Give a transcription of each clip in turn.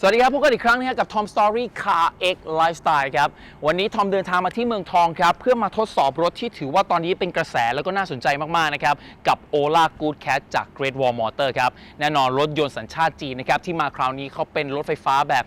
สวัสดีครับพบกันอีกครั้งนะครับกับ Tom Story Car X Lifestyle ครับ วันนี้ทอมเดินทางมาที่เมืองทองครับ เพื่อมาทดสอบรถที่ถือว่าตอนนี้เป็นกระแสแล้วก็น่าสนใจมาก ๆ นะครับ กับ Ola Good Cat จาก Great Wall Motor ครับ แน่นอนรถยนต์สัญชาติจีนนะครับ ที่มาคราวนี้เขาเป็นรถไฟฟ้าแบบ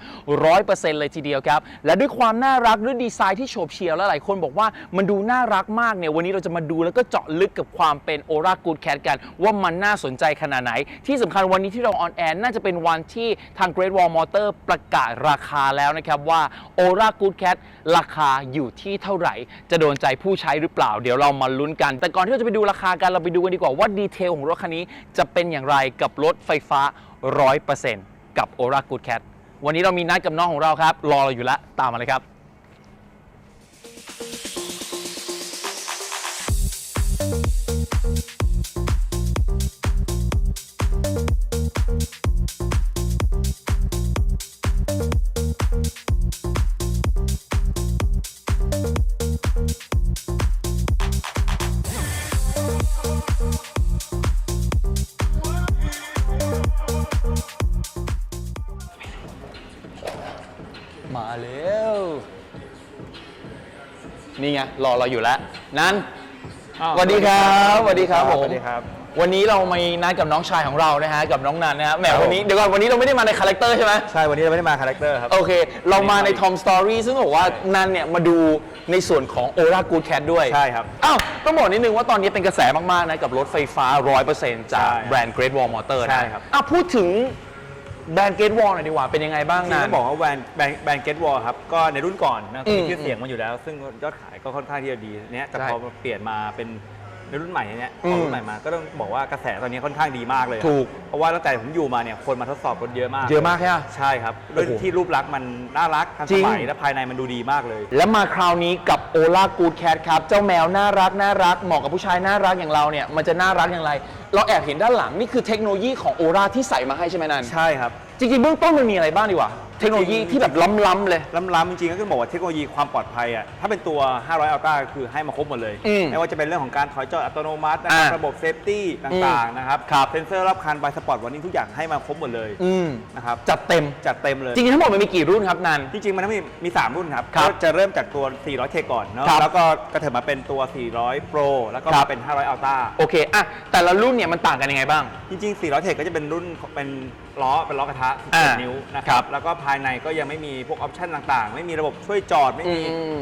100%เลยทีเดียวครับ และด้วยความน่ารักด้วยดีไซน์ที่โฉบเฉี่ยวและหลายคนบอกว่ามันดูน่ารักมากเนี่ยวันนี้เราจะมาดูแล้วก็เจาะลึกกับความเป็น Ola Good Cat กัน ว่ามันน่าสนใจขนาดไหน ที่สำคัญวันนี้ที่เราออนแอร์น่าจะเป็นวันที่ทาง Great Wall Motor ประกาศราคาแล้วนะครับว่า Ora Good Cat ราคาอยู่ที่เท่าไหร่ จะโดนใจผู้ใช้หรือเปล่า เดี๋ยวเรามาลุ้นกัน แต่ก่อนที่เราจะไปดูราคากันเราไปดูกันดีกว่าว่าดีเทลของรถคันนี้จะเป็นอย่างไรกับรถไฟฟ้า 100%กับ Ora Good Cat วันนี้เรามีนัดกับน้องของเราครับ รอเราอยู่แล้วตามมาเลยครับ รอเราอยู่แล้ว นั้นอ้าวสวัสดีครับสวัสดีครับผมสวัสดีครับ วันนี้เรามีนัดกับน้องชายของเรานะฮะกับน้องนันนะฮะแหมครับวันนี้เดี๋ยวก่อนวันนี้เราไม่ได้มาในคาแรคเตอร์ใช่ไหมใช่ วันนี้เราไม่ได้มาคาแรคเตอร์ครับ โอเค เรามาในวันนี้ Tom Story ซึ่งบอกว่านันเนี่ยมาดูในส่วนของ Aura Good Cat ด้วยใช่ครับ อ้าวต้องบอกนิดนึงว่าตอนนี้เป็นกระแสมาก ๆ นะ กับรถไฟฟ้า 100%จากใช่แบรนด์ Great Wall Motor นะใช่ครับ อ้าวพูดถึง แบรนด์ Great Wall หน่อยดีกว่าเป็นยังไงบ้างที่นันต้องบอกว่าแบรนด์แบรนด์แบรนด์เกตวอลครับ ก็ในรุ่นก่อนนะอืมมีชื่อเสียงมาอยู่แล้ว ซึ่งยอดขายก็ค่อนข้างที่จะดีเนี้ยแต่ใช่พอมาเปลี่ยนมาเป็น ในรุ่นใหม่เนี้ยอืพมอรุ่นใหม่มาก็ต้องบอกว่ากระแสตอนนี้ค่อนข้างดีมากเลยครับถูก เพราะว่าตั้งแต่ผมอยู่มาเนี่ยคนมาทดสอบรถเยอะมากเยอะมากใช่ไหม ใช่ครับด้วยโอ้โหที่รูปลักษณ์มันน่ารักทันจริสงมัยและภายในมันดูดีมากเลย และมาคราวนี้กับ Ola Good Cat ครับ เจ้าแมวน่ารักน่ารักเหมาะกับผู้ชายน่ารักอย่างเราเนี่ย มันจะน่ารักอย่างไร เราแอบเห็นด้านหลัง นี่คือเทคโนโลยีของ Ola ที่ใส่มาให้ใช่ไหมนันใช่ครับ จริงๆเบื้องต้นมันมีอะไรบ้างดีกว่า เทคโนโลยีที่แบบล้ำๆเลย ล้ำๆจริงๆก็คือบอกว่าเทคโนโลยีความปลอดภัยอะถ้าเป็นตัว 500อัลต้าคือให้มาครบหมดเลย อืมไม่ว่าจะเป็นเรื่องของการถอยจอดอัตโนมัตินะครับอ่าระบบเซฟตี้ต่างๆนะครับครับเซนเซอร์รอบคันไบสปอร์ตวันนี้ทุกอย่างให้มาครบหมดเลยอืมนะครับจัดเต็ม จัดเต็มเลย จริงๆทั้งหมดมันมีกี่รุ่นครับนัน จริงๆ มันทั้งมีมี 3 รุ่นครับครับก็จะเริ่มจากตัว 400 k ก่อนเนาะครับแล้วก็กระเถิบมาเป็นตัว 400 Pro แล้วก็ครัมาบ เป็น 500 Ultra โอเคอะแต่ละรุ่นเนี่ยมันต่างกันยังไงบ้าง จริงๆ 400 k ก็จะเป็นรุ่นเป็นล้อเป็นล้อกระทะอ่า17นิ้วนะคครัรับบ แล้วก็ภายในก็ยังไม่มีพวกออปชั่นต่างๆ ไม่มีระบบช่วยจอดไม่มีอืม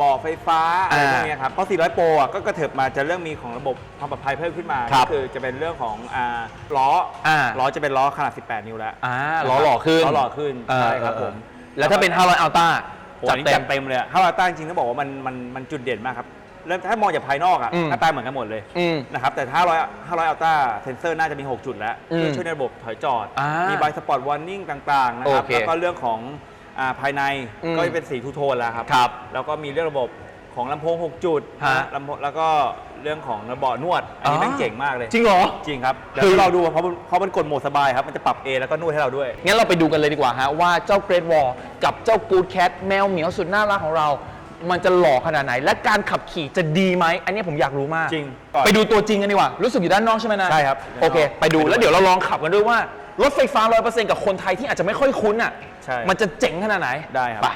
บ่อไฟฟ้าอะไรอ่าพวกเนี้ยครับเพราะ 400 โปรอะก็กระเถิบมาจะเรื่องมีของระบบความปลอดภัยเพิ่มขึ้นมาครับก็คือจะเป็นเรื่องของอ่าล้ออา ล้อจะเป็นล้อขนาด 18 นิ้วแล้วอ่าล้อหล่อขึ้นล้อหล่อขึ้นเออใช่ครับผมเออแล้วถ้าเป็น500อัลต้าโอ้โหอันนี้จัดเต็มเลยอะถ้าเราตั้งจริงต้องบอกว่ามันมันมันจุดเด่นมากครับ เริ่มถ้ามองจากภายนอกอะอืม หน้าตาเหมือนกันหมดเลยอืม นะครับแต่ถ้า500 500อัลต้าเซนเซอร์น่าจะมี 6 จุดแล้วอืมเพื่อช่วยในระบบถอยจอด อ่ามีมีใบสปอร์ตวอร์นิ่งต่างๆนะครับโอเคแล้วก็เรื่องของอ่าภายในอืมก็จะเป็นสีทูโทนแล้วครับ ครับแล้วก็มีเรื่องระบบของลำโพง 6 จุดฮะ นะลำโพงแล้วก็เรื่องของระเบาะนวด อันนี้อ๋อแม่งเจ๋งมากเลย จริงเหรอ จริงครับ เดี๋คือยวเราดูเพราะมันเพราะมันกดโหมดสบายครับ มันจะปรับ A แล้วก็นวดให้เราด้วย งั้นเราไปดูกันเลยดีกว่าฮะว่าเจ้า Great Wall กับเจ้า Good Cat แมวเหมียวสุดน่ารักของเรา มันจะหล่อขนาดไหน และการขับขี่จะดีไหมอันนี้ผมอยากรู้มากจริงก่อนไปดูตัวจริงกันดีกว่า รู้สึกอยู่ด้านนอกใช่ไหมนะใช่ครับโอเค ไปดูไปดูแล้วเดี๋ยวเราลองขับกันด้วยว่ารถไฟฟ้า 100%กับคนไทยที่อาจจะไม่ค่อยคุ้นอะใช่ มันจะเจ๋งขนาดไหนได้ครับ ไป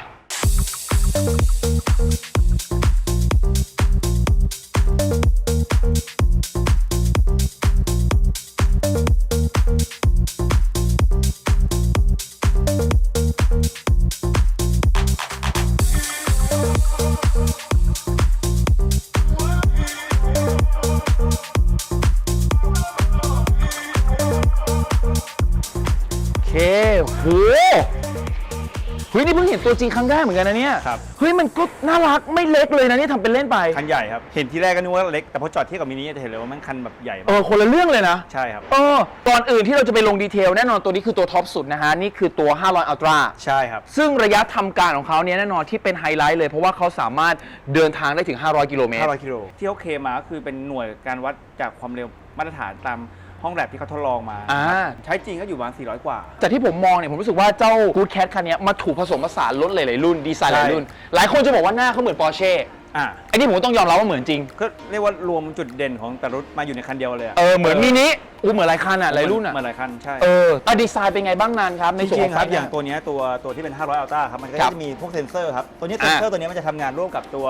ตัวจริงครั้งแรกเหมือนกันนะเนี่ยครับ เฮ้ยมันก็น่ารักไม่เล็กเลยนะนี่ทำเป็นเล่นไป คันใหญ่ครับ เห็นทีแรกก็นึกว่าเล็ก แต่พอจอดเทียบกับมินิจะเห็นเลยว่ามันคันแบบใหญ่เอมากอคนละเรื่องเลยนะ ใช่ครับ เออก่อนอื่นที่เราจะไปลงดีเทล แน่นอนตัวนี้คือตัวท็อปสุดนะฮะ นี่คือตัว 500 Ultra ใช่ครับ ซึ่งระยะทำการของเขาเนี่ยแน่นอนที่เป็นไฮไลท์เลย เพราะว่าเขาสามารถเดินทางได้ถึง 500 กิโลเมตร 500กิโลที่เขาเคลมมาก็คือเป็นหน่วยการวัดจากความเร็วมาตรฐานตาม ห้องแลบที่เขาทดลองมา อ่าครับใช้จริงก็อยู่ประมาณ400 กว่าแต่ที่ผมมองเนี่ยผมรู้สึกว่าเจ้า Good Cat คันเนี้ยมาถูกผสมผสานรถหลาย ๆ รุ่นดีไซน์หลายรุ่น หลายคนจะบอกว่าหน้าเขาเหมือนปอร์เช่ อ่าอันนี้ผมก็ต้องยอมรับว่าเหมือนจริง ก็เรียกว่ารวมจุดเด่นของแต่ละรุ่นมาอยู่ในคันเดียวเลยะเออเหมือนมินิอู้เหมือนหลายคันอะหลายรุ่นอะ เหมือนหลายคันใช่ เอออะดีไซน์เป็นไงบ้างนานครับ ในจส่วนริของงๆครับไฟอย่างตัวเนี้ยตัวตัวที่เป็น 500อัลต้าครับ มันก็ครัจะบมีพวกเซนเซอร์ครับ ตัวนี้เซนเซอร์ตัวนี้มันจะทำงานร่วมกับตัว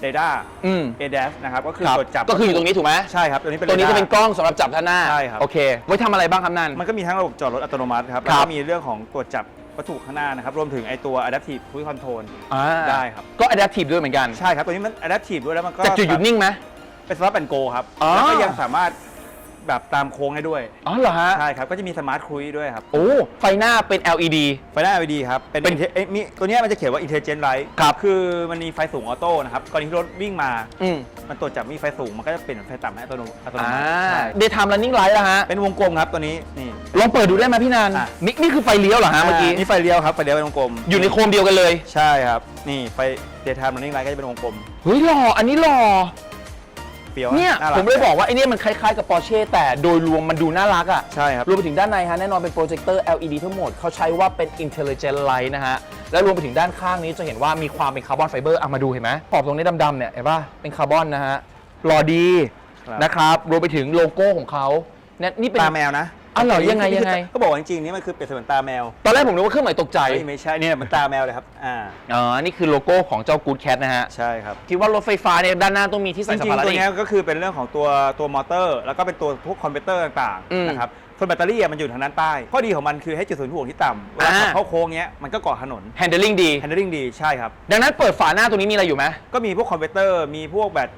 เรดาร์อืม ADAS นะครับ ก็คือครับตรวจจับก็คืออยู่ตรงนี้ถูกไหมใช่ครับ ตัวนี้เป็น ตัวนี้จะ radar เป็นกล้องสำหรับจับท่านหน้าใช่ครับ โอเค ไว้ทำอะไรบ้างครับนั่น มันก็มีทั้งระบบจอดรถอัตโนมัติครับคแล้วรับก็มีเรื่องของตรวจจับ วัตถุข้างหน้านะครับ รวมถึงไอตัว adaptive cruise control อ่าได้ครับ ก็ adaptive ด้วยเหมือนกัน ใช่ครับ ตัวนี้มัน adaptive ด้วยแล้วมันก็แต่จุดหยุดนิ่งไหมเป็นสลับแอนโกครับ อ๋อ แล้วก็ยังสามารถ แบบตามโค้งได้ด้วย อ๋อเหรอฮะ ใช่ครับ ก็จะมีสมาร์ทค i ุ e ด้วยครับ โอ้ไฟหน้าเป็น LED ไฟหน้า LED ครับ เป็นเป็น inte- เอ้ยมีตัวเนี้ยมันจะเขียนว่า intelligent light ครับ คือมันมีไฟสูงออโต้นะครับ กรณีที่รถวิ่งมา อืมมันตรวจจับมีไฟสูง มันก็จะเปลี่ยนเป็นไฟต่ำให้อัตโนอัตโนอ่ามัติใช่ daytime running light ละฮะ เป็นวงกลมครับตัวนี้ นี่ ลองเปิดดูได้ไหมพี่นันอะ นี่นี่คือไฟเลี้ยวเหรอฮะเมื่อกี้ นี่ไฟเลี้ยวครับ ไฟเลี้ยวเป็นวงกลมอยู่ในโคมเดียวกันเลย ใช่ครับ นี่ไฟ daytime running light ก็จะเป็นวงกลม เฮ้ยหล่อ อันนี้หล่อ เปรียวเนี่ยารัผมเลยบอกว่าไอ้เนี่ยมันคล้ายๆกับ Porsche แต่โดยรวมมันดูน่ารักอะ ใช่ครับ รวมไปถึงด้านในฮะแน่นอนเป็นโปรเจคเตอร์ LED ทั้งหมดเขาใช้ว่าเป็น Intelligent Light นะฮะ แล้วรวมไปถึงด้านข้างนี้จะเห็นว่ามีความเป็นคาร์บอนไฟเบอร์เอามาดูเห็นไหมขอบตรงนี้ดำๆเนี่ยเห็นป่ะเป็นคาร์บอนนะฮะหล่อดีครับ นะครับรวมไปถึงโลโก้ของเขาเนี่ยนี่เป็น ตาแมวนะ อ๋อเหรอยังไงยังไง เขาบอกว่าจริงๆนี่มันคือเปรียบเสมือนตาแมวตอนแรกผมนึกว่าเครื่องหมายตกใจ เฮ้ยไม่ใช่เนี่ยมันตาแมวเลยครับ อ่า อ๋อ นี่คือโลโก้ของเจ้า Good Cat นะฮะ ใช่ครับ คิดว่ารถไฟฟ้าเนี่ยด้านหน้าต้องมีที่จใส่สัมริงภาๆระตัวอีก เนี้ยก็คือเป็นเรื่องของตัวตัวมอเตอร์ แล้วก็เป็นตัวพวกคอมพิวเตอร์ต่างอืมๆนะครับส่วนแบตเตอรี่อะมันอยู่ทางด้านใต้ ข้อดีของมันคือให้จุดศูนย์ถ่วงที่ต่ำเวลาขับอ่า เข้าโค้งเนี้ยมันก็เกาะถนน handling ดี handling ดีใช่ครับ ดังนั้นเปิดฝาหน้าตรงนี้มีอะไรอยู่ไหม ก็มีพวกคอมพิวเตอร์มีพวกแบต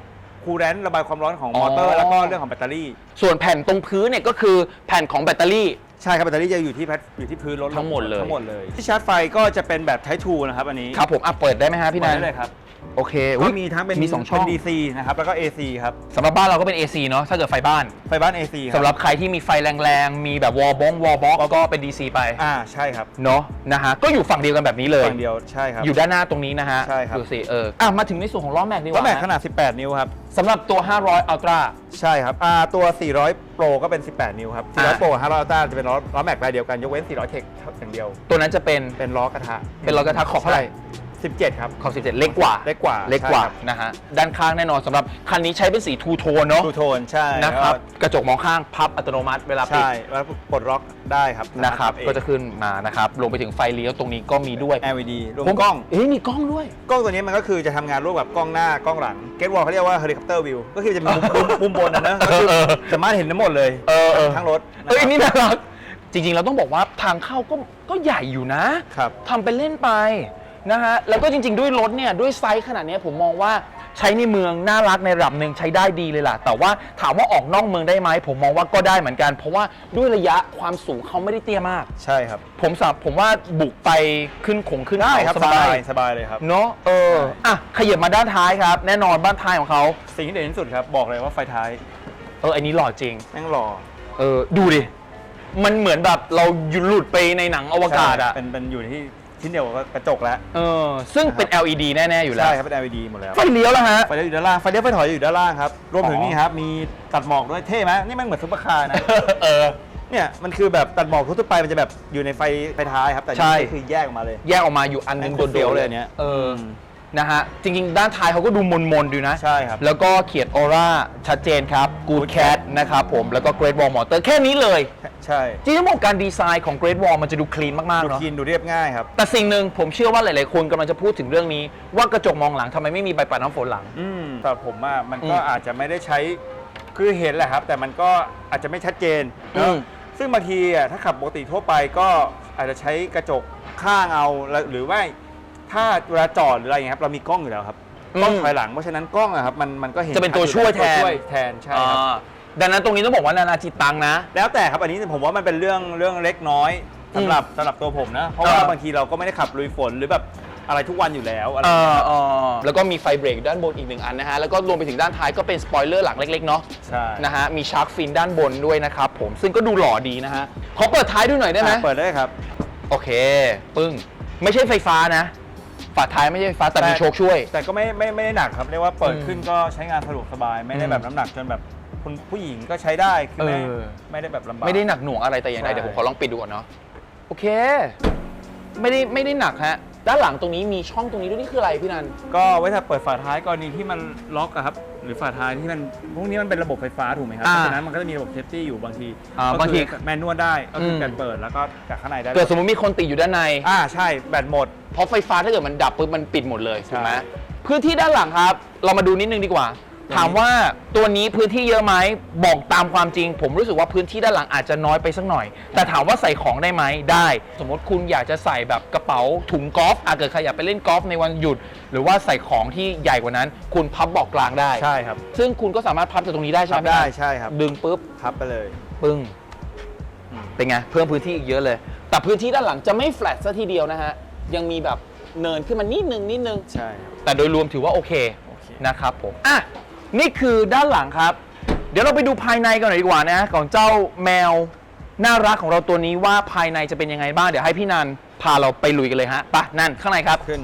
คูลแรนต์ระบายความร้อนของอ๋อมอเตอร์ แล้วก็เรื่องของแบตเตอรี่ ส่วนแผ่นตรงพื้นเนี่ยก็คือแผ่นของแบตเตอรี่ ใช่ครับแบตเตอรี่จะอยู่ที่แพทอยู่ที่พื้นรถทั้งหมดเลย ทั้งหมดเลย ที่ชาร์จไฟก็จะเป็นแบบ Type 2นะครับอันนี้ครับผมอะเปิดได้ไหมฮะพี่นันเปิดได้เลยครับ โอเคก็อุ๊ยมีทั้งเป็นมีสองช่องเป็น DC นะครับ แล้วก็ AC ครับ สำหรับบ้านเราก็เป็น AC เนาะถ้าเกิดไฟบ้านไฟบ้าน AC ครัสำหรับใครที่มีไฟแรงๆ มีแบบวอลบ้องวอลบ็อกก็เป็น DC ไปอ่าใช่ครับเนาะนะฮะก็อยู่ฝั่งเดียวกันแบบนี้เลย ฝั่งเดียวใช่ครับ อยู่ด้านหน้าตรงนี้นะฮะใช่ครับ ดูสิเอออะมาถึงในส่วนของล้อแม็กดีกล้อว่าแม็กขฮะนาด 18 นิ้วครับ สำหรับตัว 500 Ultra ใช่ครับอ่าตัว 400 Pro ก็เป็น 18 นิ้วครับอ่า400 Pro กับ500 Ultra จะเป็นล้อล้อแม็กลายเดียวกัน ยกเว้น 400 Tech อย่างเดียว ตัวนั้นจะเป็นเป็นล้อกระทะเป็นล้อกระทะขอบเท่าไหร่ 17 ครับขอบ17 เล็กกว่า เล็กกว่าเล็กกว่าใช่ครับนะฮะ ด้านข้างแน่นอนสำหรับคันนี้ใช้เป็นสีทูโทนเนาะทูโทนใช่นะครับแล้วกระจกมองข้างพับอัตโนมัติเวลาก็ปิด ใช่แล้วปลดล็อกได้ครับนะครับสามารถก็จะขึ้นมานะครับรวมไปถึงไฟเลี้ยวตรงนี้ก็มีด้วยทำ LED รวมผมกล้องเอ้ยมีกล้องด้วย กล้องตัวนี้มันก็คือจะทำงานร่วมกับกล้องหน้ากล้องหลัง เกตวอลเขาเรียกว่า helicopter view ก็คือจะมีมุมมุมมุมบนนะนะก็คือเออสามารถเห็นทั้งหมดเลยเออเออทั้งรถะเอ้ยครับนี่น่ารักจริงๆเราต้องบอกว่าทางเข้าก็ก็ใหญ่อยู่นะครับทำเป็นเล่นไป นะฮะแล้วก็จริง ๆ ด้วยรถเนี่ยด้วยไซส์ขนาดเนี้ยผมมองว่าใช้ในเมืองน่ารักในระดับหนึ่งใช้ได้ดีเลยล่ะ แต่ว่าถามว่าออกนอกเมืองได้ไหมผมมองว่าก็ได้เหมือนกัน เพราะว่าด้วยระยะความสูงเขาไม่ได้เตี้ยมาก ใช่ครับ ผมสับผมว่าบุกไปขึ้นขงขึ้นได้เขาครับสสบาบายยสบายเลยครับ เนาะเอออะขยับมาด้านท้ายครับ แน่นอนบ้านท้ายของเขาสิ่งที่เด่นที่สุดครับ บอกเลยว่าไฟท้าย เอออันนี้หล่อจริง แม่งหล่อเออดูดิมันเหมือนแบบเราหยุดหลุดไปในหนังอวกาศอะใช่เป็นเป็นอยู่ที่ ชิ้นเดียวกับกระจกแล้ว เออซึ่งเป็น LED แน่ ๆ อยู่แล้ว ใช่ครับเป็น LED หมดแล้ว ไฟเลี้ยวแล้วฮะ ไฟเลี้ยวอยู่ด้านล่าง ไฟเลี้ยวไฟถอยอยู่ด้านล่างครับ รวมถึงอ๋อนี่ครับ มีตัดหมอกด้วยเท่ไหมนี่มันเหมือนซุปเปอร์คาร์นะ เออ เนี่ย มันคือแบบตัดหมอกทั่วๆไปมันจะแบบอยู่ในไฟไฟท้ายครับ แต่ใช่นี่คือแยกออกมาเลย แยกออกมาอยู่อันหนึงแม่งโดโคตรเฟี้ยวดๆเลยอันเนี้ยเอออม นะฮะ จริงๆ ด้านท้ายเขาก็ดูมนๆดูนะ ใช่ครับ แล้วก็เขียนออร่าชัดเจนครับ Good Cat นะครับผมแล้วก็ Great Wall Motor แค่นี้เลย ใช่จริงๆต้องบอกการดีไซน์ของ Great Wall มันจะดูคลีนมากๆดูเนาะคลีนดูเรียบง่ายครับ แต่สิ่งหนึ่งผมเชื่อว่าหลายๆ คนกำลังจะพูดถึงเรื่องนี้ ว่ากระจกมองหลังทำไมไม่มีใบปัดน้ำฝนหลัง อืมแต่ผมว่ามันก็อืมอาจจะไม่ได้ใช้คือเห็นแหละครับ แต่มันก็อาจจะไม่ชัดเจนอืเนอะมซึ่งบางทีอะถ้าขับปกติทั่วไปก็อาจจะใช้กระจกข้างเอาแล้วหรือว่า ถ้าเวลาจอดหรืออะไรอย่างเงี้ยครับเรามีกล้องอยู่แล้วครับกล้องถอยหลังเพราะฉะนั้นกล้องอะครับมันมันก็เห็นจะเป็นตัวช่วยแทน ตัวช่วยแทนใช่ครับ อ่าดังนั้นตรงนี้ต้องบอกว่านานาจิตตังนะ แล้วแต่ครับอันนี้ผมว่ามันเป็นเรื่องเรื่องเล็กน้อยสำหรับสำหรับตัวผมนะ เพราะว่าอ่าบางทีเราก็ไม่ได้ขับลุยฝนหรือแบบอะไรทุกวันอยู่แล้วอะไร เออย่างอเงี้ยเออแล้วก็มีไฟเบรกด้านบนอีกหนึ่งอันนะฮะ แล้วก็รวมไปถึงด้านท้ายก็เป็นสปอยเลอร์หลังเล็ก ๆ เนาะใช่ นะฮะ มีชาร์กฟินด้านบนด้วยนะครับผม ซึ่งก็ดูหล่อดีนะฮะ ขอเปิดท้ายดูหน่อยได้ไหมอะเปิดได้ครับ โอเค ปึ้ง ไม่ใช่ไฟฟ้านะ ฝาท้ายไม่ใช่ไฟฟ้าแต่มีแต่โชคช่วย แต่ก็ไม่ไม่ไม่ได้หนักครับเรียกว่าเปิดอืมขึ้นก็ใช้งานสะดวกสบาย ไม่ได้อืมแบบน้ำหนักจนแบบคุณผู้หญิงก็ใช้ได้คือไม่เออ ไม่ได้แบบลำบาก ไม่ได้หนักหน่วงอะไรแต่อย่างใดใช่ เดี๋ยวผมขอลองปิดดูก่อนเนาะโอเค ไม่ได้ไม่ได้หนักฮะด้านหลังตรงนี้มีช่องตรงนี้ด้วยนี่คืออะไรพี่นัน ก็ไว้ถ้าเปิดฝาท้ายกรณีที่มันล็อกอะครับหรือฝาท้ายที่มันพวกนี้มันเป็นระบบไฟฟ้าถูกไหมครับอ่าเพราะฉะนั้นมันก็จะมีระบบเซฟตี้อยู่บางทีอ่าก็บางทีคือแมนนวลได้ก็คืออม การเปิดแล้วก็จากข้างในได้เกิดสมมติมีคนติดอยู่ด้านใน อ่าใช่แบตหมด เพราะไฟฟ้าถ้าเกิดมันดับปุ๊บมันปิดหมดเลยใช่ ถูกไหมพื้นที่ด้านหลังครับ เรามาดูนิดนึงดีกว่า ถามว่าตัวนี้พื้นที่เยอะไหมบอกตามความจริง ผมรู้สึกว่าพื้นที่ด้านหลังอาจจะน้อยไปสักหน่อย แต่ถามว่าใส่ของได้ไหมได้ สมมติคุณอยากจะใส่แบบกระเป๋าถุงกอล์ฟอาจเกิดใครอยากไปเล่นกอล์ฟในวันหยุด หรือว่าใส่ของที่ใหญ่กว่านั้น คุณพับเบอกกลางได้ ใช่ครับ ซึ่งคุณก็สามารถพับจากตรงนี้ได้ใช่พัไหมบได้พี่นันใช่ครับ ดึงปุ๊บพับไปเลยปึ้งเป็นไงเพิ่มพื้นที่อีกเยอะเลย แต่พื้นที่ด้านหลังจะไม่แฟลตซะทีเดียวนะฮะยังมีแบบเนินขึ้นมานิดนึงนิดนึง ใช่ครับแต่โดยรวมถือว่าโอเคโอเคนะครับผมอะ นี่คือด้านหลังครับ เดี๋ยวเราไปดูภายในกันหน่อยดีกว่านะของเจ้าแมวน่ารักของเราตัวนี้ว่าภายในจะเป็นยังไงบ้างเดี๋ยวให้พี่นันพาเราไปลุยกันเลยฮะไปะนันข้างในครับขึ้น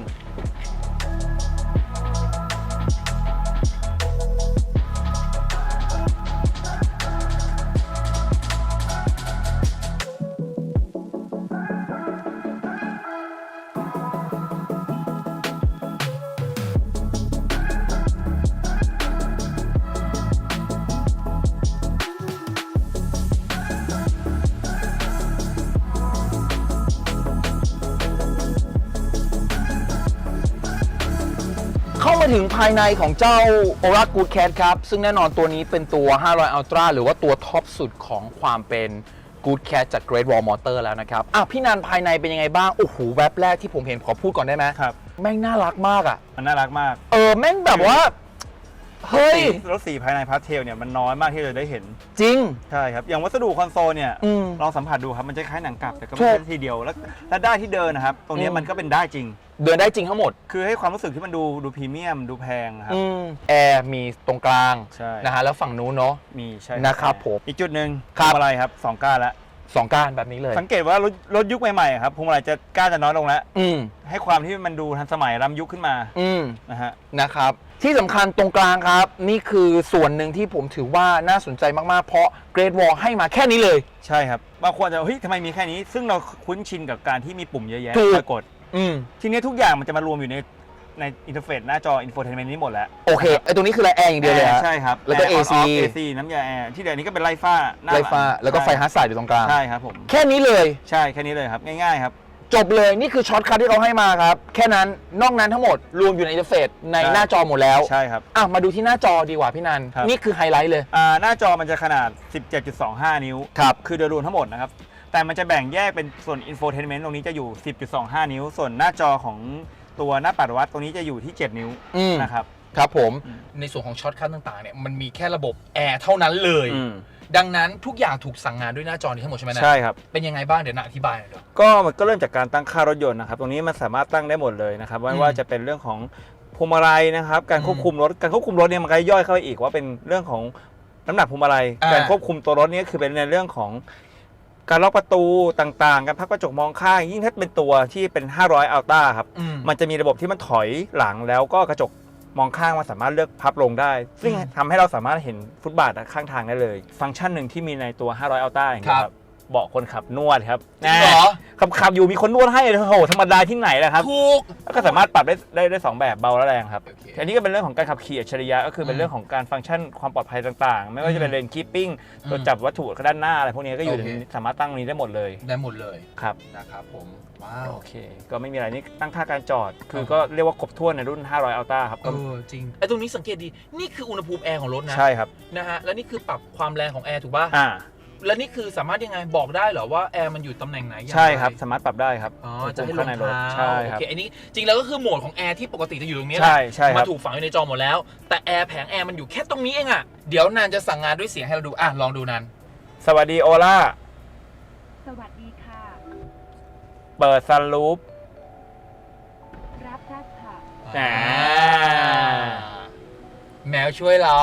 เข้ามาถึงภายในของเจ้า Aura Good Cat ครับ ซึ่งแน่นอนตัวนี้เป็นตัว 500 Ultra หรือว่าตัวท็อปสุดของความเป็น Good Cat จาก Great Wall Motor แล้วนะครับ อะ พี่นันภายในเป็นยังไงบ้าง โอ้โห แว็บแรกที่ผมเห็นขอพูดก่อนได้ไหมครับ แม่งน่ารักมากอะ มันน่ารักมาก เออ แม่งแบบว่า เฮ้ยสีรถสีภายในพาสเทลเนี่ยมันน้อยมากที่เราจะได้เห็น จริง ใช่ครับ อย่างวัสดุคอนโซลเนี่ยอืมลองสัมผัสดูครับ มันจะคล้ายหนังกลับแต่ก็ถูไม่กใช่ทีเดียวแล้วและได้ที่เดินนะครับ ตรงเนี้ยอืม มันก็เป็นได้จริง เดินได้จริงทั้งหมด คือให้ความรู้สึกที่มันดูดูพรีเมียมดูแพงครับ อืมแอร์มีตรงกลางใช่ นะฮะแล้วฝั่งนู้นเนาะ มีใช่นะครับผมอีกจุดหนึ่งครัพบวงมาลัยครับสองก้านแล้วสองก้านแบบนี้เลย สังเกตว่ารถรถยุคใหม่ๆครับพวงมาลัยจะก้านจะน้อยลงแล้ว อืมให้ความที่มันดูทันสมัยล้ำยุคขึ้นมาอืมนะฮะนะครับ ที่สำคัญตรงกลางครับ นี่คือส่วนหนึ่งที่ผมถือว่าน่าสนใจมาก ๆ เพราะเกรดวอลให้มาแค่นี้เลย ใช่ครับบางคนจะเฮ้ยทำไมมีแค่นี้ ซึ่งเราคุ้นชินกับการที่มีปุ่มเยอะแยะถูก ปรากฏ อืม ทีนี้ทุกอย่างมันจะมารวมอยู่ในในอินเทอร์เฟซหน้าจออินโฟเทนเมนต์นี้หมดแล้วโอเคไอตรงนี้คืออะไรแอร์อย่างเดียวเลยฮะ ใช่ครับแล้วก็ Air on AC off AC น้ำยาแอร์ที่เดี๋ยวนี้ก็เป็นไลฟ้าหน้าไฟหงฟ้าแล้วก็ไฟใช่ฮาร์ดสายอยู่ตรงกลาง ใช่ครับผม แค่นี้เลย ใช่แค่นี้เลยครับ ง่ายๆครับ จบเลยนี่คือช็อตคัทที่เขาให้มาครับ แค่นั้นนอกนั้นทั้งหมดรวมอยู่ในอินเทอร์เฟซในใช่หน้าจอหมดแล้วใช่ครับ อะมาดูที่หน้าจอดีกว่าพี่นัน ครับ นี่คือไฮไลท์เลย อ่าหน้าจอมันจะขนาด 17.25 นิ้ว ครับ คือโดยรวมทั้งหมดนะครับ แต่มันจะแบ่งแยกเป็นส่วนอินโฟเทนเมนต์ตรงนี้จะอยู่ 10.25 นิ้ว ส่วนหน้าจอของตัวหน้าปัดวัดตรงนี้จะอยู่ที่ 7 นิ้วอืม นะครับ ครับผมอืมในส่วนของช็อตคัทต่างๆเนี่ยมันมีแค่ระบบแอร์เท่านั้นเลย อืม ดังนั้นทุกอย่างถูกสั่งงานด้วยหน้าจอนี้ทั้งหมดใช่ไหมนะใช่ครับ เป็นยังไงบ้างเดี๋ยวนาอธิบายหน่อยเดี๋ยว ก็มันก็เริ่มจากการตั้งค่ารถยนต์นะครับตรงนี้มันสามารถตั้งได้หมดเลยนะครับไม่อืมว่าจะเป็นเรื่องของพวงมาลัยนะครับ การควบคุมรถการควบคุมรถเนี่ยมันก็ย่อยเข้าไปอีกว่าเป็นเรื่องของน้ำหนักพวงมาลัยอ่า การควบคุมตัวรถเนี่ยคือเป็นในเรื่องของการล็อกประตูต่างๆ การพักกระจกมองข้างยิ่งถ้าเป็นตัวที่เป็น 500อัลต้าครับ อืมมันจะมีระบบที่มันถอยหลังแล้วก็กระจก มองข้างมันสามารถเลือกพับลงได้ ซึ่งอืมทำให้เราสามารถเห็นฟุตบาทข้างทางได้เลย ฟังก์ชันหนึ่งที่มีในตัว 500 อัลต้าอย่างเงี้ยคครัรับบเบาะคนขับนวดครับจริงเหรอขับขับอยู่มีคนนวดให้โอ้โหธรรมดาที่ไหนล่ะครับถูกแล้วก็สามารถปรับได้ได้ได้สองแบบเบาและแรงครับโอเคอันนี้ก็เป็นเรื่องของการขับขี่อัจฉริยะก็คือเป็นอืมเรื่องของการฟังก์ชันความปลอดภัยต่างๆ ไม่ว่าจะเป็นเลนคีปปิ้งอืมตัวจับวัตถุด้านหน้าอะไรพวกนี้ก็อยู่โอในเคนี้สามารถตั้งตรงนี้ได้หมดเลย ได้หมดเลยครับนะครับผม ว้าว โอเค ก็ไม่มีอะไรนี่ตั้งค่าการจอด คือเออก็เรียกว่าครบถ้วนในรุ่น 500อัลต้าครับเอก็อจริงไอ้ตรงนี้สังเกตดีนี่คืออุณหภูมิแอร์ของรถนะใช่ครับ นะฮะแล้วนี่คือปรับความแรงของแอร์ถูกป่ะอ่า แล้วนี่คือสามารถยังไงบอกได้เหรอว่าแอร์มันอยู่ตำแหน่งไหนอย่างใช่ครับไสามารถปรับได้ครับอ๋อจะให้ลข้างงในรถเท้าใช่โอครับ เคอันนี้จริงแล้วก็คือโหมดของแอร์ที่ปกติจะอยู่ตรงนี้แหละ ใช่ใช่คมารับถูกฝังอยู่ในจอหมดแล้ว แต่แอร์แผงแอร์มันอยู่แค่ตรงนี้เองอะเดี๋ยวนานจะสั่งงานด้วยเสียงให้เราดู อะ ลองดูนันสวัสดีโอล่า สวัสดีค่ะ เปิดซันรูฟรับทราบค่ะ อ่าแมวช่วยเรา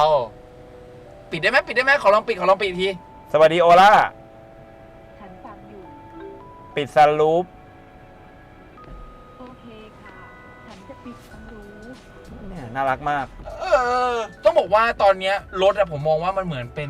ปิดได้ไหมปิดได้ไหมขอลองปิดขอลองปิดอีกที สวัสดีโอล่า ฉันฟังอยู่ ปิดซันรูฟโอเคค่ะ ฉันจะปิดทั้งรู้ เนี่ยน่ารักมาก เออ ต้องบอกว่าตอนเนี้ยรถอะผมมองว่ามันเหมือนเป็น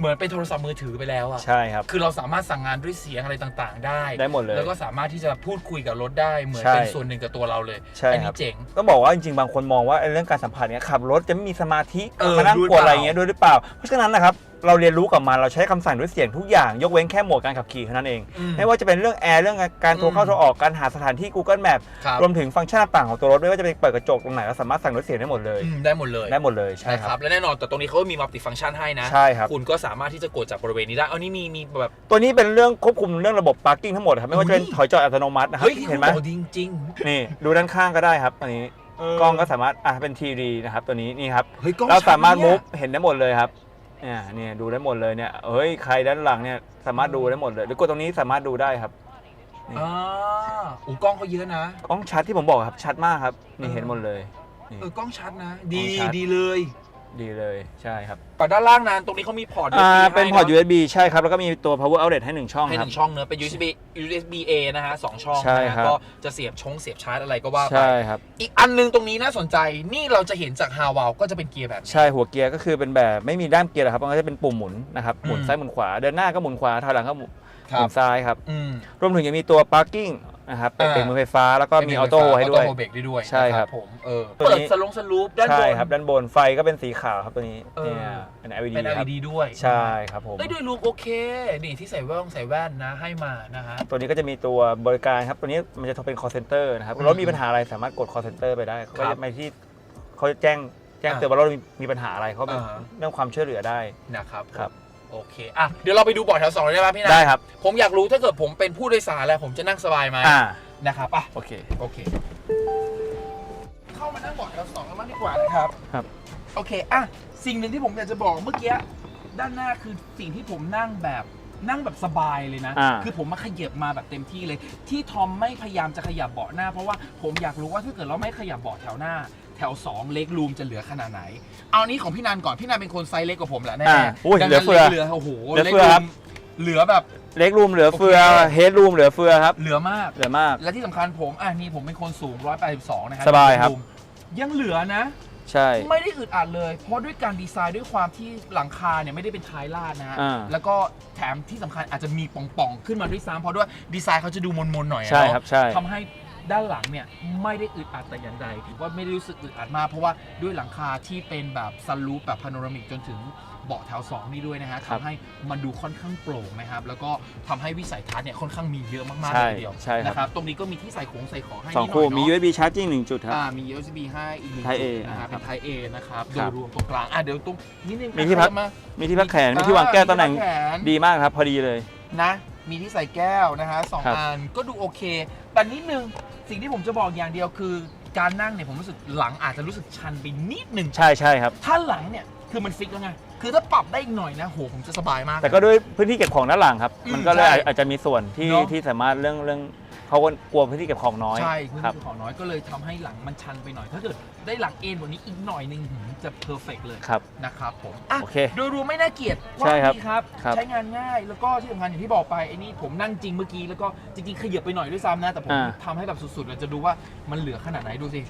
เหมือนเป็นโทรศัพท์มือถือไปแล้วอะใช่ครับ คือเราสามารถสั่งงานด้วยเสียงอะไรต่างๆ ได้ ได้หมดเลย แล้วก็สามารถที่จะพูดคุยกับรถได้ เหมือนใช่เป็นส่วนหนึ่งกับตัวเราเลย ใช่อัคนี้รับเจ๋ง ต้องบอกว่าจริงๆ บางคนมองว่าไอ้เรื่องการสัมผัสเนี้ยขับรถจะไม่มีสมาธิเออมานั่งด้วยกดอะไรเปล่าอย่างเงี้ยด้วยหรือเปล่า เพราะฉะนั้นนะครับ เราเรียนรู้กับมันเราใช้คำสั่งด้วยเสียงทุกอย่าง ยกเว้นแค่โหมดการขับขี่เท่านั้นเอง อืม ไม่ว่าจะเป็นเรื่องแอร์เรื่องการโทรเข้าอืมโทรออกการหาสถานที่ Google Map ครับรวมถึงฟังก์ชันต่างๆของตัวรถไม่ว่าจะเป็นเปิดกระจกตรงไหนเราสามารถสั่งด้วยเสียงได้หมดเลย อืมได้หมดเลยได้หมดเลยใช่นะคครัรับ บและแน่นอนแต่ตรงนี้เขาก็มีมัลติฟัง c t ชันให้นะ ใช่ครับ คุณก็สามารถที่จะกดจากบริเวณนี้ได้ เอานี่มีมีแบบ ตัวนี้เป็นเรื่องควบคุมเรื่องระบบ parking ทั้งหมดครับไม่ว่าจะเป็นอุ๊ยถอยจอดอัตโนมัตินะครับเฮ้ยที่เห็คุนณไหมบอกดีจริงนี่ดูด้านข้างก็ได้ครับอันนี้ๆกล้องก็สามารถอะเป็นทีดีนะครับตัวนี้นี่ครับ เฮ้ยกล้องเราสามารถชัดมุเนี่ฟยเห็นได้หมดเลยครับ เนี่ยเนี่ยดูได้หมดเลยเนี่ยเฮ้ยใครด้านหลังเนี่ยสามารถดูได้หมดเลย หรือกดตรงนี้สามารถดูได้ครับอ่าอูกล้องเขาเยอะนะ กล้องชัดที่ผมบอกครับชัดมากครับ นี่เออเห็นหมดเลยนี่เออกล้องชัดนะ ดีกล้องชัด ดีเลย ดีเลยใช่ครับแต่ด้านล่างนั้นตรงนี้เขามีพอร์ต อ่า USB เป็นพอร์ต ให้ะ USB ใช่ครับ แล้วก็มีตัว power outlet ให้หนึ่งช่องให้คหรับ นึ่งช่องเนอะเป็น USB USB A นะฮะสองช่องใช่นะฮะครับก็จะเสียบชงเสียบชาร์จอะไรก็ว่าไป ใช่ครับ อีกอันหนึงตรงนี้น่าสนใจนี่เราจะเห็นจากฮาวาวก็จะเป็นเกียร์แบบนี้ ใช่หัวเกียร์ก็คือเป็นแบบไม่มีด้ามเกียร์หรอกครับมันก็จะเป็นปุ่มหมุนนะครับหมุนอืมซ้ายหมุนขวาเดินหน้าก็หมุนขวาถอยหลังก็หมุนครับ หมุนซ้ายครับอืมรวมถึงยังมีตัว parking นะครับเป็นอ่า เบรกมือไฟฟ้าแล้วก็มีออโต้ให้ด้วย ออโต้เบรกได้ด้วยใช่ครับ นะผมเออ ตัวเปิดนี้สลงสลูปด้านบใช่น ครับด้านบนไฟก็เป็นสีขาวครับตัวนี้เออ เนี่ยเป็น LED เป็น ครับ LED ด้วยใช่ครับผมเอ้ยด้วยรูปโอเคนี่ที่ใส่แว่นใส่แว่นนะให้มานะฮะ ตัวนี้ก็จะมีตัวบริการครับตัวนี้มันจะโทรเป็น call center นะครับอืมรถมีปัญหาอะไรสามารถกด call center ไปได้เขาก็ครัจะบไปที่เขาจะแจ้งแจ้งอ่าเตือนว่ารถมีมีปัญหาอะไรเขาเป็นอ่าฮะ เรื่องความช่วยเหลือได้ นะครับครับ โอเคอะเดี๋ยวเราไปดูเบาะแถวสองเลยได้ไหมพี่นะได้ครับ ผมอยากรู้ถ้าเกิดผมเป็นผู้โดยสารแล้วผมจะนั่งสบายไหมอ่า นะครับอะโอเค โอเค เข้ามานั่งเบาะแถวสองกันบ้างดีกว่านะครับครับ โอเคอะสิ่งหนึ่งที่ผมอยากจะบอกเมื่อกี้ด้านหน้าคือสิ่งที่ผมนั่งแบบ นั่งแบบสบายเลยนะ อ่า คือผมมาขยับมาแบบเต็มที่เลย ที่ทอมไม่พยายามจะขยับเบาะหน้า เพราะว่าผมอยากรู้ว่าถ้าเกิดเราไม่ขยับเบาะแถวหน้า แถว2เล็กรูมจะเหลือขนาดไหน เอานี้ของพี่นันก่อน พี่นันเป็นคนไซส์เล็กกว่าผมแหละแน่อ่าอุ้ยดังเหลืนั้อนเฟือเหลือโอ้โหเหลือเล็กเฟือรูครัมบเหลือแบบ เล็กรูมเหลือเฟือโอเค เฮดรูมเหลือเฟือครับ เหลือมาก เหลือมาก และที่สำคัญผมอะนี่ผมเป็นคนสูง 182 นะฮะสบายครับ ยังเหลือนะ ใช่ ไม่ได้อึดอัดเลย เพราะด้วยการดีไซน์ด้วยความที่หลังคาเนี่ยไม่ได้เป็นท้ายลาดนะฮะอ่า แล้วก็แถมที่สำคัญอาจจะมีป่องๆขึ้นมาด้วยซ้ำเพราะด้วยดีไซน์เขาจะดูมนๆหน่อยอะใช่เนาะครับใช่ ทำให้ด้านหลังเนี่ยไม่ได้อึดอัดแต่อย่างใดถือว่าไม่ได้รู้สึกอึดอัดมาก เพราะว่าด้วยหลังคาที่เป็นแบบซันรูปแบบพาโนรามิกจนถึง เบาะแถว 2 นี่ด้วยนะฮะครับ ทำให้มันดูค่อนข้างโปร่งนะครับ แล้วก็ทำให้วิสัยทัศน์เนี่ยค่อนข้างมีเยอะมากๆใช่เลยทีเดียวใช่ครับ นะครับ ตรงนี้ก็มีที่ใส่ของใส่ของให้สองนิดหน่คู่อยมี เนาะ USB charging หนึ่งจุดครับ อ่ามี USB ให้อีกหนึ่ง Type A จุดนะฮะครัเป็บน Type A นะครับคโดรัยบรวมตรงกลางอะเดี๋ยวตรงนิดนึงมีที่พัก มามีที่พักแขนมีที่วางแก้วตำแหน่งมีที่พักแขน ดีมากครับ พอดีเลย นะมีที่ใส่แก้วนะฮะสองครับ อันก็ดูโอเค แต่นิดนึงสิ่งที่ผมจะบอกอย่างเดียวคือ การนั่งเนี่ยผมรู้สึกหลังอาจจะรู้สึกชันไปนิดนึงใช่ใช่ครับ ถ้าหลังเนี่ยคือมันฟิกแล้วไง คือถ้าปรับได้อีกหน่อยนะโหผมจะสบายมาก แต่ก็ด้วยพื้นที่เก็บของด้านหลังครับ อืมมันก็เลยใช่อาจจะมีส่วนที่เนอะ ที่สามารถเรื่องเรื่องเขาก็กลัวพื้นที่เก็บของน้อยใช่พื้นครับที่ของน้อยก็เลยทำให้หลังมันชันไปหน่อย ถ้าเกิดได้หลังเอ็นกว่านี้อีกหน่อยนึงหืมจะเพอร์เฟกเลยครับ นะครับผมอะโอเคโดยรวมไม่น่าเกลียดใช่ครับว่าดีครับ ครับ ใช้งานง่ายแล้วก็ที่สำคัญอย่างที่บอกไปไอ้นี่ผมนั่งจริงเมื่อกี้แล้วก็จริงๆขยับไปหน่อยด้วยซ้ำนะ แต่ผมอ่า ทำให้แบบสุดๆเราจะดูว่ามันเหลือขนาดไหนดูสิ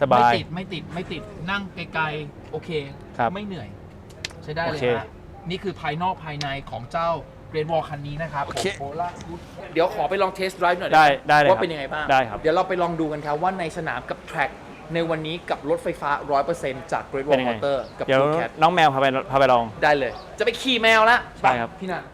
สบาไม่ยติดไม่ติดไม่ติดนั่งไกลๆ โอเค ครับ ไม่เหนื่อยใช้ได้เลยโอเคฮะนี่คือภายนอกภายในของเจ้าเรนวอลคันนี้นะครับโอเค โคล่าเดี๋ยวขอไปลองเทสต์ไดรฟ์หน่อยได้หมได้เลยว่าครับเป็นยังไงบ้าง ได้ครับ เดี๋ยวเราไปลองดูกันครับว่าในสนามกับแทร็กในวันนี้กับรถไฟฟ้า 100%จาก Great เป็ Wall นยังไง Motor กับ เดี๋ยว Blue Cat น้องแมวพาไปพาไปลอง ได้เลย จะไปขี่แมวละใช่ครับ พี่นัน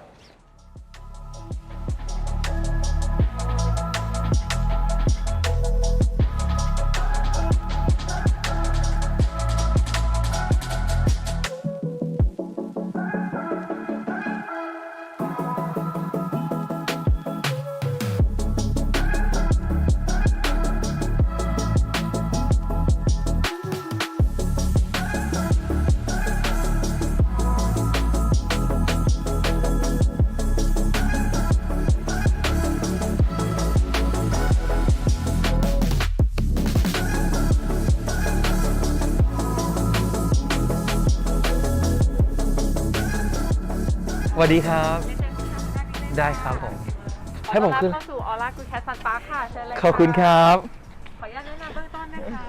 วัสดีครับ ได้ครับผม ให้ผมขึ้นขอต้อนรับเข้าสู่ออร่ากูแคสซันปาร์คค่ะเชิญเลยขอบคุณครับ ขออนุญาตแนะนำเบื้องต้นนะคะ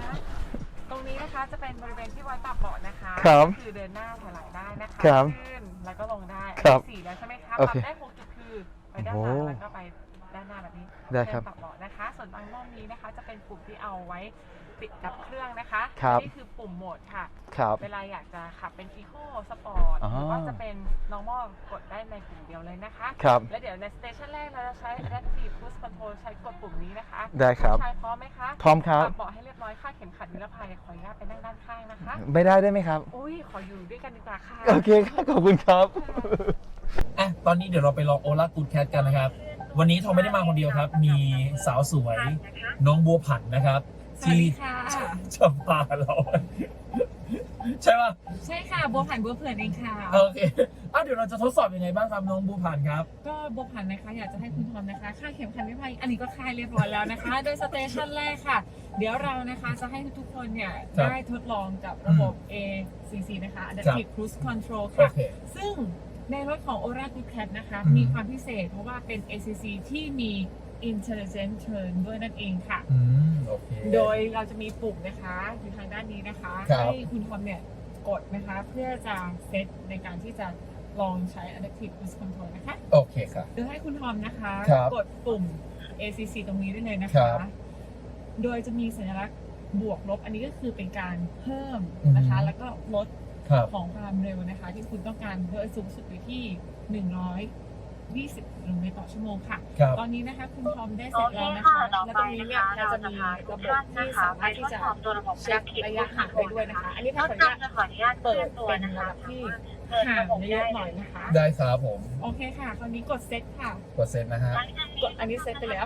ตรงนี้นะคะจะเป็นบริเวณที่ไว้ปรับเบาะนะคะครับก็คือเดินหน้าถอยหลังได้นะคะครับขึ้นแล้วก็ลงได้ครับสี่แล้วใช่ไหมคะโอปรัเคบได้หกจุดคือไปด้านหลังโอ้แล้วก็ไปด้านหน้าแบบนี้ได้ครับเดินปรับเบาะนะคะ ส่วนบางรอบนี้นะคะจะเป็นปุ่มที่เอาไว้ปิดดับเครื่องนะคะครับนี่คือปุ่มโหมดค่ะครับเวลาอยากจะขับเป็น Eco Sport อ๋อหรือว่าจะเป็น Normal กดได้ในปุ่มเดียวเลยนะคะครับและเดี๋ยวในสเตชันแรกเราจะใช้ Adaptive Cruise Control ใช้กดปุ่มนี้นะคะได้ครับณชายพร้อมไหมคะพร้อมครับ ปรับเบาะให้เรียบร้อยค่าดเข็มขัดนิรภัยขออนุญาตไปนั่งด้านข้างนะคะ ไม่ได้ได้ไหมครับ อุ้ยขออยู่ด้วยกันดีกว่าค่ะ โอเคครับขอบคุณครับ อะตอนนี้เดี๋ยวเราไปลองโอลากูดแคทกันนะครับ วันนี้ทอมไม่ได้มาคนเดียวครับ มีสาวสวย น้องบัวผันนะครับสวัสที่ดีค่ะจะพาเรา ใช่ป่ะใช่ค่ะบัวผันบัวเผื่อนเองค่ะ โอเคอะเดี๋ยวเราจะทดสอบยังไงบ้างครับน้องบัวผันครับ ก็บัวผันนะคะ อยากจะให้คุณทอมนะคะค่าดเข็มขัดนิรภัยอันนี้ก็ค่ายเรียบร้อยแล้วนะคะ โดยสเตชันแรกค่ะ เดี๋ยวเรานะคะจะให้ทุกๆคนเนี่ยครับได้ทดลองกับระบบ ACC นะคะ Adaptive Cruise Control โอค่ะ เค ซึ่งในรถของ Ora Good Cat นะคะ อืม มีความพิเศษเพราะว่าเป็น ACC ที่มี Intelligent Turn ด้วยนั่นเองค่ะ อืมโอเค โดยเราจะมีปุ่มนะคะอยู่ทางด้านนี้นะคะ ครับ ให้คุณทอมเนี่ยกดนะคะ เพื่อจะเซตในการที่จะลองใช้ Adaptive Cruise Control นะคะ โอเคครับโดยให้คุณทอมนะคะ ครับกดปุ่ม ACC ตรงนี้ได้เลยนะครัคะ บโดยจะมีสัญลักษณ์บวกลบ อันนี้ก็คือเป็นการเพิ่มอืมนะคะแล้วก็ลดครับ ของความเร็วนะคะ ที่คุณต้องการโดยสูงสุดอยู่ที่ 120กิโลเมตรต่อชั่วโมงค่ะ ครับ ตอนนี้นะคะคุณทอมได้เสโอร็จเคแล้วนะค่ะคะต่อและไปตรงนี้นะเนี่ยคะเราเราจะจะมีพาทุระกบบท่านที่นะคะสาไปมารถทที่ดจะสอบตัวระบบเช็คระยะห่างได้ด้วยนะคะ อันนี้ทถ้าดขออสนุอบญาตจะขออนุญาตเปิดตัวเป็นนะคะระดับที่เปิดห่างระบบเยได้อะๆหเลน่อยยนะคะ ได้ครับผมโอเคค่ะคราวนี้กดเซตค่ะ กดเซ็นนะฮะ กดอันนี้เซ็ตไปแล้ว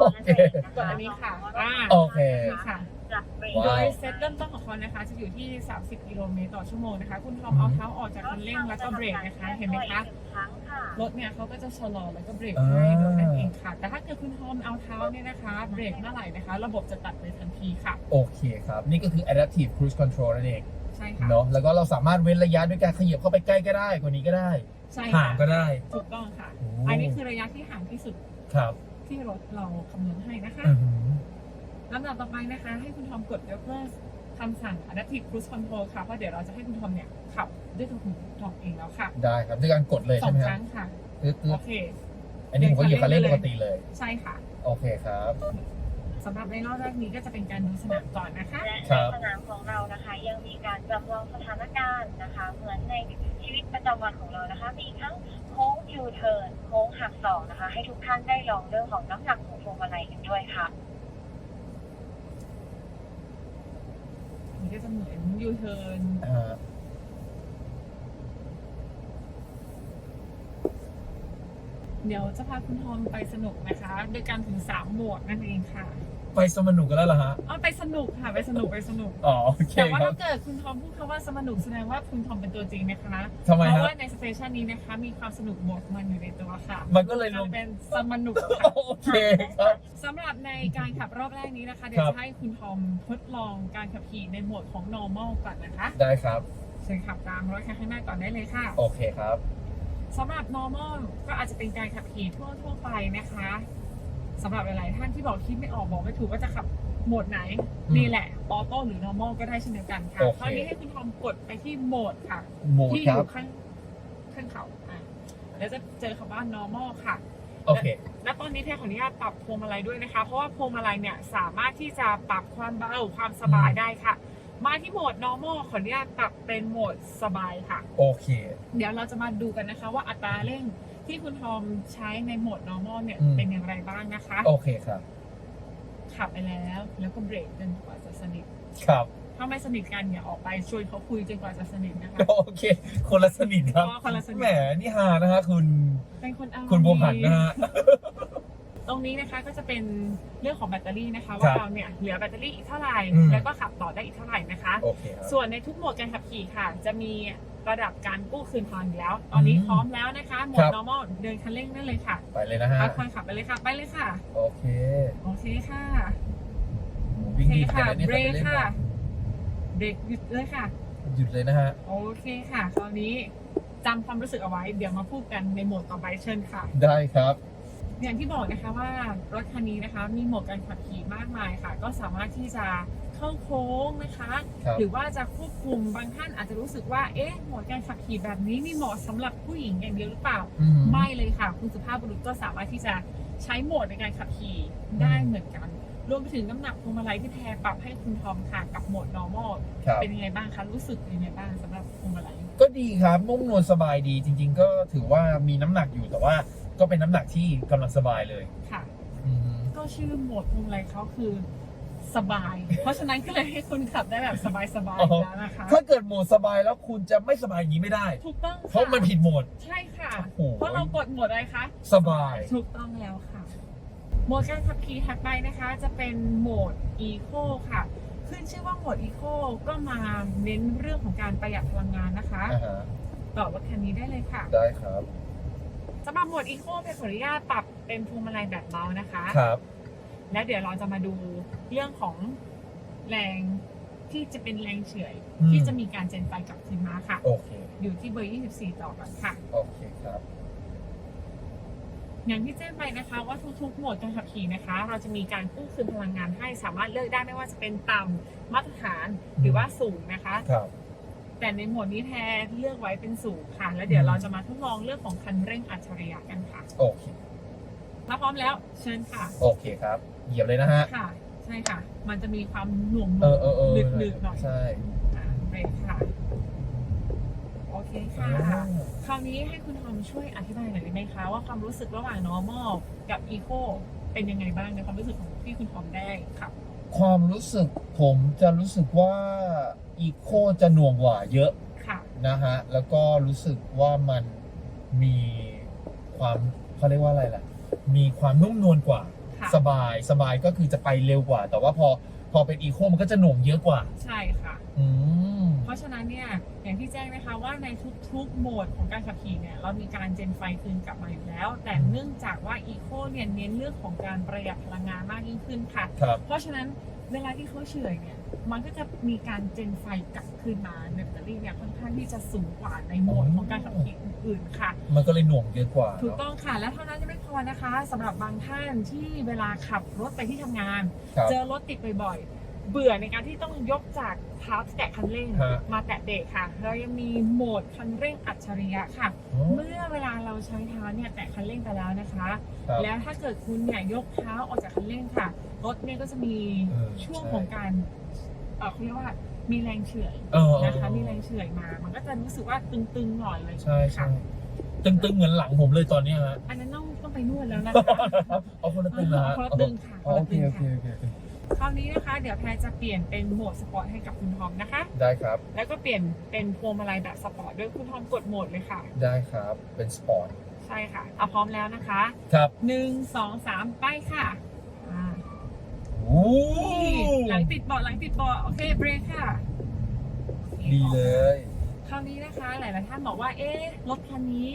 โอเค กดอันนี้ค่ะอ่าโอเค นี่ค่ะจากเบรกว้าวโดยเซตเริ่มต้นของเขานะคะ จะอยู่ที่ 30 กิโลเมตรต่อชั่วโมงนะคะ คุณทอมเอาเท้าออกจากคันเร่งแล้วก็เบรกนะคะ เห็นไหมคะค รั้งค่ะรถเนี่ยเขาก็จะชะลอแล้วก็เบรกอ่าให้ด้วยนั่นเองค่ะ แต่ถ้าเกิดคุณทอมเอาเท้าเนี่ยนะคะเบรกเมื่อไหร่นะคะ ระบบจะตัดเลยทันทีค่ะ โอเคครับ นี่ก็คือ adaptive cruise control นั่นเองใช่ค่ะเนาะแล้วก็เราสามารถเว้นระยะด้วยการขยับเข้าไปใกล้ก็ได้กว่านี้ก็ได้ใช่ห่าค่ะงก็ได้ถูกต้องค่ะโอ้อันนี้คือระยะที่ห่างที่สุดครับที่รถเราคำนวณให้นะคะอือหือ ลำดับต่อไปนะคะ ให้คุณทอมกดยกเลิก คำสั่ง Adaptive Cruise Control ค่ะ เพราะเดี๋ยวเราจะให้คุณทอมเนี่ยขับด้วยตัวคุณทอมเองแล้วค่ะได้ครับด้วยการกดเลยสอใช่งไหมคครัรั้บงค่ะ ตึ๊ดตึ๊โอดเค อันนี้ผมก็เหยียบคันเร่งปกติเลย ใช่ค่ะโอเคครับ สำหรับในรอบแรกนี้ก็จะเป็นการดูสนามก่อนนะคะ และครัในบ สนามของเรานะคะ ยังมีการจำลองสถานการณ์นะคะ เหมือนในชีวิตประจำวันของเรานะคะ มีทั้งโค้งยูเทิร์นโค้งหักศอกนะคะ ให้ทุกท่านได้ลองเรื่องของน้ำหนักของพวงมาลัยกันด้วยค่ะ มัน ก็จะเหมือนยูเทิร์นอ่าเดี๋ยวจะพาคุณทอมไปสนุกนะคะ โดยการถึงสามหมวดนั่นเองค่ะ ไปสมนุกกันแล้วเหรอฮะ อ๋อไปสนุกค่ะไปสนุกไปสนุก อ๋อโอเคแต่ว่าครัถ้าบ เกิดคุณทอมพูดคำว่าสนุกแสดงว่าคุณทอมเป็นตัวจริงนะคะ ทำไมเพฮะราะว่าในสเตชันนี้นะคะมีความสนุกบวกมันอยู่ในตัวค่ะมันก็เลยลง จะเป็นสมนุกค่ะ โอเคครับ สำหรับในการขับรอบแรกนี้นะคะ เดี๋ยวครับ จะให้คุณทอมทดลองการขับขี่ในโหมดของ normal ก่อนนะคะได้ครับ เชิญขับตามรถคันข้างหน้าก่อนได้เลยค่ะโอเคครับ สำหรับ normal ก็อาจจะเป็นการขับขี่ทั่วทั่วๆไปนะคะ สำหรับหลายๆท่านที่บอกคิดไม่ออกบอกไม่ถูกว่าจะขับโหมดไหน อืมนี่แหละออโต้หรือ normal ก็ได้เช่นเดียวกันค่ะโอเค คราวนี้ให้คุณทอมกดไปที่โหมดค่ะ โหมดที่อครับยู่ข้างข้างเขาอะแล้วจะเจอคำว่า normal ค่ะ โอเค และตอนนี้เทขออนุญาตปรับพวงมาลัยด้วยนะคะ เพราะว่าพวงมาลัยเนี่ยสามารถที่จะปรับความเบาความสบายได้ค่ะ มาที่โหมด normal ขออนุญาตปรับเป็นโหมดสบายค่ะ โอเค เดี๋ยวเราจะมาดูกันนะคะว่าอัตราเร่ง ที่คุณทอมใช้ในโหมด normal เนี่ย อืม เป็นอย่างไรบ้างนะคะ โอเคครับ ขับไปแล้ว แล้วก็เบรกจนกว่าจะสนิท ครับ ถ้าไม่สนิทกันอย่าออกไปชวนเขาคุยจนกว่าจะสนิทนะคะ โอเค คนละสนิทครับ อ๋อคนละสนิท แหม นี่ฮานะฮะคุณ เป็นคนเอาคุณบัวผันนะฮะ ตรงนี้นะคะก็จะเป็นเรื่องของแบตเตอรี่นะคะคว่ารับเราเนี่ยเหลือแบตเตอรี่อีกเท่าไหร่ อืม แล้วก็ขับต่อได้อีกเท่าไหร่นะคะ โอเคครับ ส่วนในทุกโหมดการขับขี่ค่ะ จะมี ระดับการกู้คืนพลังอยู่แล้ว ตอนนี้อืมพร้อมแล้วนะคะโหมคดรับ normal เดินคันเร่งได้เลยค่ะไปเลยนะฮะค่อยๆขับไปเลยค่ะ ไปเลยค่ะ โอเคโอเคค่ะ โอ้โอวิ่งเคดีค่ะขนาดนี้เบรกขับไปล่นค่ะก่อนเบรกหยุดเลยค่ะ หยุดเลยนะฮะ โอเคค่ะ คราวนี้จำความรู้สึกเอาไว้ เดี๋ยวมาพูดกันในโหมดต่อไปเชิญค่ะ ได้ครับ อย่างที่บอกนะคะว่ารถคันนี้นะคะมีโหมดการขับขี่มากมายค่ะ ก็สามารถที่จะ เข้าโค้งนะคะ ครับ หรือว่าจะควบคุมบางท่านอาจจะรู้สึกว่าเอ๊ะโหมดการขับขี่แบบนี้มีเหมาะสำหรับผู้หญิงอย่างเดียวหรือเปล่า อืม ไม่เลยค่ะ คุณสุภาพบุรุษก็สามารถที่จะใช้โหมดในการขับขี่ได้เหมือนกัน รวมไปถึงน้ำหนักพวงมาลัยที่แพรปรับให้คุณทอมค่ะกับโหมด normal ครับ เป็นยังไงบ้างคะรู้สึกยังไงบ้างสำหรับพวงมาลัย ก็ดีครับนุ่มนวลสบายดีจริง ๆ ก็ถือว่ามีน้ำหนักอยู่แต่ว่าก็เป็นน้ำหนักที่กำลังสบายเลยค่ะ อืม ก็ชื่อโหมดพวงมาลัยเขาคือ สบาย เพราะฉะนั้นก็เลยให้คุณขับได้แบบสบายๆแล้วนะคะถ้าเกิดโหมดสบายแล้วคุณจะไม่สบายอย่างนี้ไม่ได้ ถูกต้องค่เพราะมันผิดโหมด ใช่ค่ะ โอ้โห เพราะเรากดโหมดอะไรคะ สบาย ถูกต้องแล้วค่ะ โหมดการขับขี่ถัดไปนะคะ จะเป็นโหมด Eco ค่ะ ขึ้นชื่อว่าโหมด Eco ก็มาเน้นเรื่องของการประหยัดพลังงานนะคะ อ่าฮะต่อรถคันนี้ได้เลยค่ะได้ครับ สำหรับโหมด Eco เป็นขออนุญาตปรับเป็นพวงมาลัยแบบเบานะคะ ครับ แล้วเดี๋ยวเราจะมาดูเรื่องของแรงที่จะเป็นแรงเฉื่อยอืม ที่จะมีการเจนไฟกลับคืนมาค่ะ โอเค อยู่ที่เบอร์ 24 ต่อกันค่ะ โอเคครับ อย่างที่แจ้งไปนะคะว่าทุกๆ โหมดการขับขี่นะคะ เราจะมีการกู้คืนพลังงานให้สามารถเลือกได้ไม่ว่าจะเป็นต่ำมาตรฐานหรือว่าสูงนะคะ ครับ แต่ในโหมดนี้แทนเลือกไว้เป็นสูงค่ะ แล้วเดี๋ยวเราจะมาทดลองเรื่องของคันเร่งอัจฉริยะกันค่ะโอเค ถ้าพร้อมแล้วเชิญค่ะ โอเคครับ เหยียบเลยนะฮะ ค่ะ ใช่ค่ะ มันจะมีความหน่วงเออเออเออหนืดๆหน่อยใช่อ่าเบรกค่ะ โอเคค่ะอ่าคราวนี้ให้คุณทอมช่วยอธิบายหน่อยได้ไหมคะ ว่าความรู้สึกระหว่าง normal กับ eco เป็นยังไงบ้างในความรู้สึกของที่คุณทอมได้ครับความรู้สึกผมจะรู้สึกว่าอีโคจะหน่วงกว่าเยอะค่ะ นะฮะ แล้วก็รู้สึกว่ามันมีความเขาเรียกว่าอะไรล่ะ มีความนุ่มนวลกว่า ค่ะ สบายสบายก็คือจะไปเร็วกว่า แต่ว่าพอพอเป็นอีโคมันก็จะหน่วงเยอะกว่า ใช่ค่ะ อืม เพราะฉะนั้นเนี่ยอย่างที่แจ้งนะคะว่าในทุกๆโหมดของการขับขี่เนี่ยเรามีการเจนไฟคืนกลับมาอยู่แล้ว แต่เนื่องจากว่า eco เนี่ยเน้นเรื่องของการประหยัดพลังงานมากยิ่งขึ้นค่ะ ครับ เพราะฉะนั้น เวลาที่เขาเฉื่อยเนี่ยมันก็จะมีการเจนไฟกลับคืนมาในแบตเตอรี่เนี่ยค่อนข้างที่จะสูงกว่าในโหมดของการขับขี่อื่นๆค่ะ มันก็เลยหน่วงเยอะกว่าถูกเนาะต้องค่ะ และเท่านั้นยังไม่พอนะคะสำหรับบางท่านที่เวลาขับรถไปที่ทำงานครับเจอรถติดบ่อยๆ เบื่อในการที่ต้องยกจากเท้าที่แตะคันเร่ง ฮะ มาแตะเบรกค่ะ เรายังมีโหมดคันเร่งอัจฉริยะค่ะอ๋อเมื่อเวลาเราใช้เท้าเนี่ยแตะคันเร่งไปแล้วนะคะ ครับแล้วถ้าเกิดคุณเนี่ยยกเท้าออกจากคันเร่งค่ะ รถเนี่ยก็จะมีเออช่วงใช่ของการเอ่อเขาเรียกว่ามีแรงเฉื่อยเออเออนะคะ มีแรงเฉื่อยมา มันก็จะรู้สึกว่าตึงๆหน่อยเลยใช่ใช่ค่ะตึงๆเหมือนหลังผมเลยตอนเนี้ยฮะอันนั้นต้องต้องไปนวดแล้วนะคะเอาคนละตึงนะฮะคนละตึงค่ะอ๋อโอเคคนโอละเคตึงโอเคโอเค คราวนี้นะคะเดี๋ยวแพรจะเปลี่ยนเป็นโหมดสปอร์ตให้กับคุณทอมนะคะ ได้ครับ แล้วก็เปลี่ยนเป็นพวงมาลัยแบบสปอร์ตด้วยคุณทอมกดโหมดเลยค่ะ ได้ครับ เป็นสปอร์ต ใช่ค่ะเอาพร้อมแล้วนะคะครับหนึ่งสองสามไปค่ะอ่าโอ้หลังติดเบาะหลังติดเบาะโอเคเบรกค่ะโอคดีเลย คราวนี้นะคะ หลายๆท่านบอกว่า เอ๊ะรถคันนี้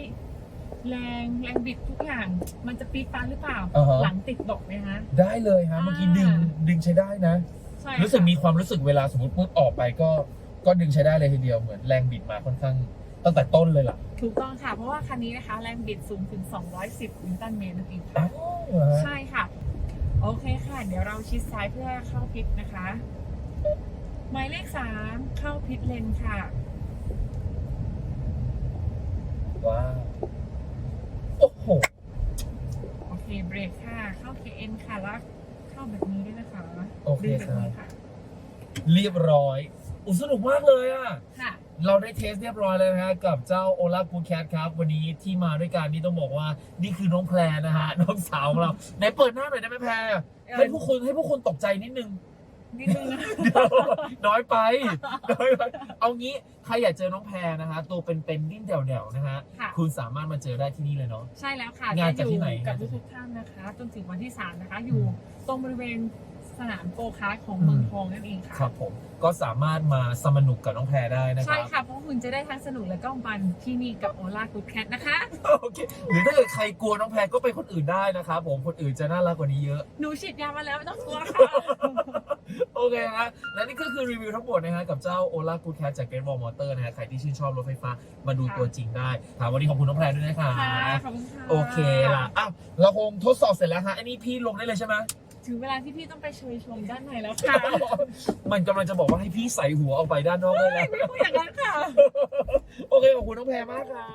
แรงแรงบิดทุกอย่าง มันจะปี๊ดปานหรือเปล่า อ่าฮะ หลังติดเบาะไหมคะ ได้เลยฮะเมื่อกี้ดึงอ่า ดึงใช้ได้นะ ใช่รู้สึกค่ะมีความรู้สึกเวลาสมมติปุ๊บออกไปก็ก็ดึงใช้ได้เลยทีเดียวเหมือนแรงบิดมาค่อนข้างตั้งแต่ต้นเลยล่ะถูกต้องค่ะ เพราะว่าคันนี้นะคะ แรงบิดสูงถึง 210 นิวตันเมตรนั่นเองอ้าค่ะวเหรอฮะ ใช่ค่ะ โอเคค่ะ เดี๋ยวเราชิดซ้ายเพื่อเข้าพิษนะคะ หมายเลขสามเข้าพิษเลนค่ะ ว้าว โอ้โหโอเคเบรกค่ะ เข้า KN ค่ะแล้วเข้าแบบนี้ด้วยนะคะโอเคดึงแบบนี้ครับค่ะ เรียบร้อยอุยสนุกมากเลยอะ ค่ะ เราได้เทสเรียบร้อยแล้วนะฮะกับเจ้าโอลากูแคทครับ วันนี้ที่มาด้วยกันนี่ต้องบอกว่านี่คือน้องแพรนะฮะ น้องสาวของเราไหนเปิดหน้าหน่อยได้ไหมแพรให้ผู้คนให้ผู้คนตกใจนิดนึง นิดนึงนะ เดี๋ยวน้อยไปน้อยไป เอางี้ใครอยากเจอน้องแพรนะฮะตัวเป็นๆดิ้นเดี่ยวๆนะฮะค่ะ คุณสามารถมาเจอได้ที่นี่เลยเนาะ ใช่แล้วค่ะงานจัดจะที่ไหน อยู่กับงานจัดทุกๆท่านนะคะ จนถึงวันที่ 3 นะคะ อยู่อืมตรงบริเวณ สนามโกคาร์ทของอืมเมืองทองนั่นเองค่ะครับผมก็สามารถมาสมนุกกับน้องแพรได้นะคใช่รับค่ะ เพราะคุณจะได้ทั้งสนุกและก็มันที่นี่กับโอลากูดแคทนะคะ โอเค หรือถ้าเกิดใครกลัวน้องแพรก็ไปคนอื่นได้นะครับผมคนอื่นจะน่ารักกว่านี้เยอะ หนูฉีดยามาแล้วไม่ต้องกลัวค่ะ โอเคฮะและนี่ก็คือรีวิวทั้งหมดนะฮะกับเจ้า Ola Good Cat จาก Great Wall Motor นะฮะใครที่ชื่นชอบรถไฟฟ้ามาดูค่ะตัวจริงได้ถามวันนี้ขอบคุณน้องแพรด้วยนะคะค่ะขอบคุณค่ะโอเคล่ะอ้าวเราคงทดสอบเสร็จแล้วฮะอันนี้พี่ลงได้เลยใช่ไหม ถึงเวลาที่พี่ต้องไปเชยชมด้านในแล้วค่ะมันกำลังจะบอกว่าให้พี่ใส่หัวออกไปด้านนอกได้แล้ว ไม่พูดอย่างนั้นค่ะ โอเค ขอบคุณน้องแพรมากค่ะ